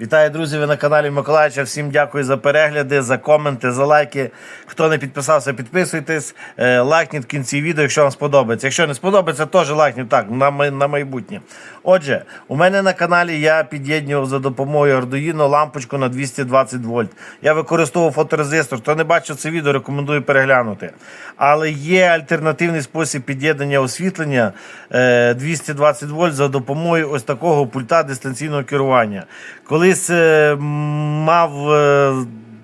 Вітаю, друзі! Ви на каналі Миколаївича. Всім дякую за перегляди, за коменти, за лайки. Хто не підписався, підписуйтесь. Е, Лайкніть в кінці відео, якщо вам сподобається. Якщо не сподобається, теж лайкніть так, на, на майбутнє. Отже, у мене на каналі я під'єднував за допомогою Arduino лампочку на 220 вольт. Я використовував фоторезистор. Хто не бачив це відео, рекомендую переглянути. Але є альтернативний спосіб під'єднання освітлення е, 220 вольт за допомогою ось такого пульта дистанційного керування. Колись е, мав е,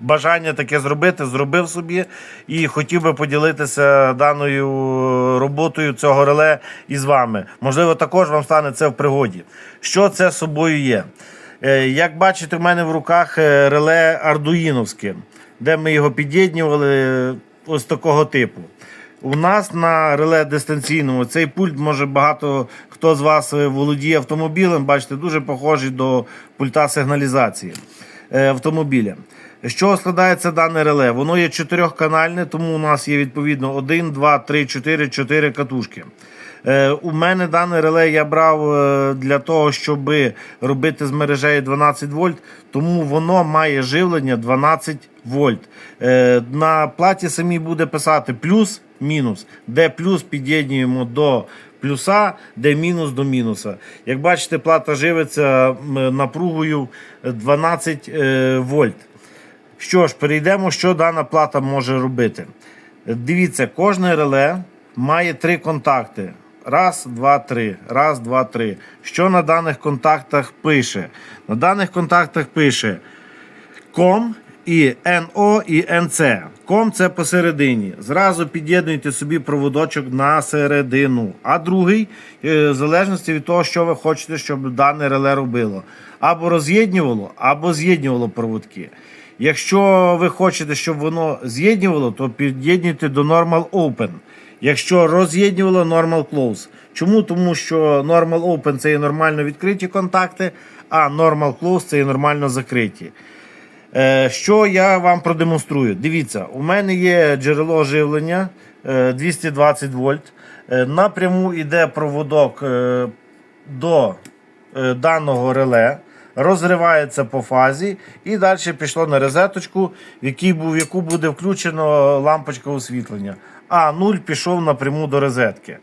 бажання таке зробити, зробив собі і хотів би поділитися даною роботою цього реле із вами. Можливо, також вам стане це в пригоді. Що це собою є? Е, Як бачите, в мене в руках реле ардуїновське, де ми його під'єднували е, ось такого типу. У нас на реле дистанційному цей пульт може багато хто з вас е, володіє автомобілем. Бачите, дуже похожий до пульта сигналізації е, автомобіля. З чого складається дане реле? Воно є чотирьохканальне, тому у нас є відповідно 1, 2, 3, 4, 4 катушки. Е, У мене дане реле я брав е, для того, щоб робити з мережею 12 вольт, тому воно має живлення 12 вольт. Е, На платі самі буде писати плюс, мінус, де плюс під'єднуємо до плюса, де мінус до мінуса. Як бачите, плата живиться напругою 12 е, вольт. Що ж, перейдемо, що дана плата може робити. Дивіться, кожне реле має три контакти. Раз, два, три. Раз, два, три. Що на даних контактах пише? На даних контактах пише ком і НО і НЦ. Ком це посередині. Зразу під'єднуйте собі проводочок на середину. А другий, е, в залежності від того, що ви хочете, щоб дане реле робило. Або роз'єднювало, або з'єднювало проводки. Якщо ви хочете, щоб воно з'єднювало, то під'єднуйте до Normal Open. Якщо роз'єднювало Normal Close. Чому? Тому що Normal Open це є нормально відкриті контакти, а Normal Close це є нормально закриті. Е, Що я вам продемонструю? Дивіться, у мене є джерело живлення е, 220 вольт. Е, Напряму йде проводок е, до е, даного реле, розривається по фазі, і далі пішло на розеточку, в яку буде включено лампочка освітлення. А 0 пішов напряму до розетки.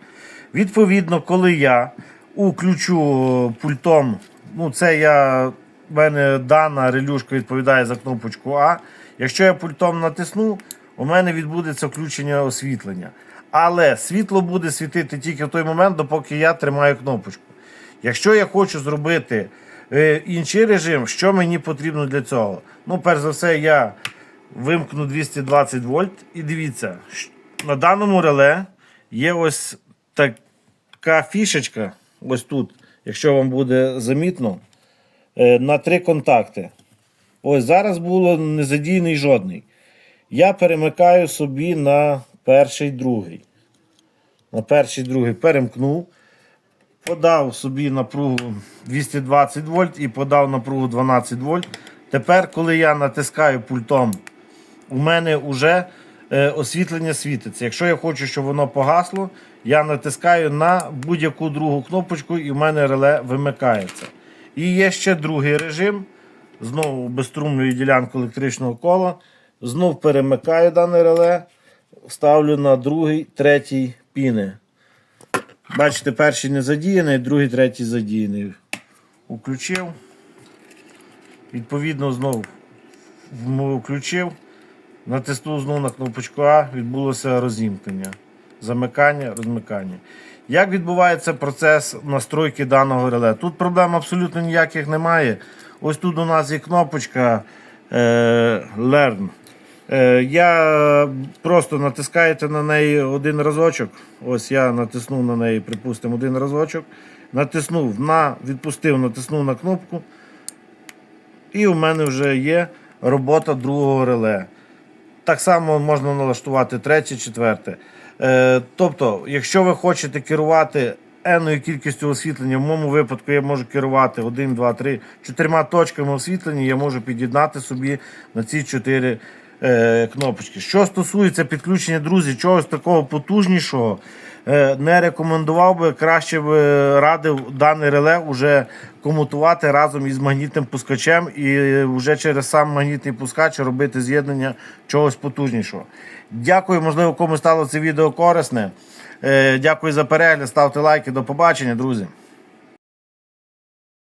Відповідно, коли я уключу пультом, ну це я в мене дана релюшка відповідає за кнопочку А. Якщо я пультом натисну, у мене відбудеться включення освітлення. Але світло буде світити тільки в той момент, допоки я тримаю кнопочку. Якщо я хочу зробити е, інший режим, що мені потрібно для цього? Ну, перш за все, я вимкну 220 вольт. І дивіться, на даному реле є ось така фішечка, ось тут, якщо вам буде замітно, е, на три контакти. Ось зараз було не задійний жодний. Я перемикаю собі на перший другий. На перший другий перемкнув. Подав собі напругу 220 вольт і подав напругу 12 вольт. Тепер, коли я натискаю пультом, у мене вже освітлення світиться. Якщо я хочу, щоб воно погасло, я натискаю на будь-яку другу кнопочку і в мене реле вимикається. І є ще другий режим. Знову безструмлюю ділянку електричного кола. Знов перемикаю дане реле, ставлю на другий, третій піни. Бачите, перший не задіяний, другий, третій задіяний. Включив. Відповідно, знову включив. Натиснув знову на кнопочку А, відбулося розімкнення. Замикання, розмикання. Як відбувається процес настройки даного реле? Тут проблем абсолютно ніяких немає. Ось тут у нас є кнопочка е, Learn. Е, я просто натискаєте на неї один разочок. Ось я натиснув на неї, припустимо, один разочок. Натиснув на, відпустив, натиснув на кнопку. І у мене вже є робота другого реле. Так само можна налаштувати третє, четверте. Е, тобто, якщо ви хочете керувати енною кількістю освітлення, в моєму випадку я можу керувати 1, 2, 3, чотирма точками освітлення, я можу під'єднати собі на ці чотири е, кнопочки. Що стосується підключення, друзі, чогось такого потужнішого, е, не рекомендував би, краще б е, радив дане реле вже комутувати разом із магнітним пускачем і вже через сам магнітний пускач робити з'єднання чогось потужнішого. Дякую, можливо, комусь стало це відео корисне. Дякую за перегляд, ставте лайки. До побачення, друзі.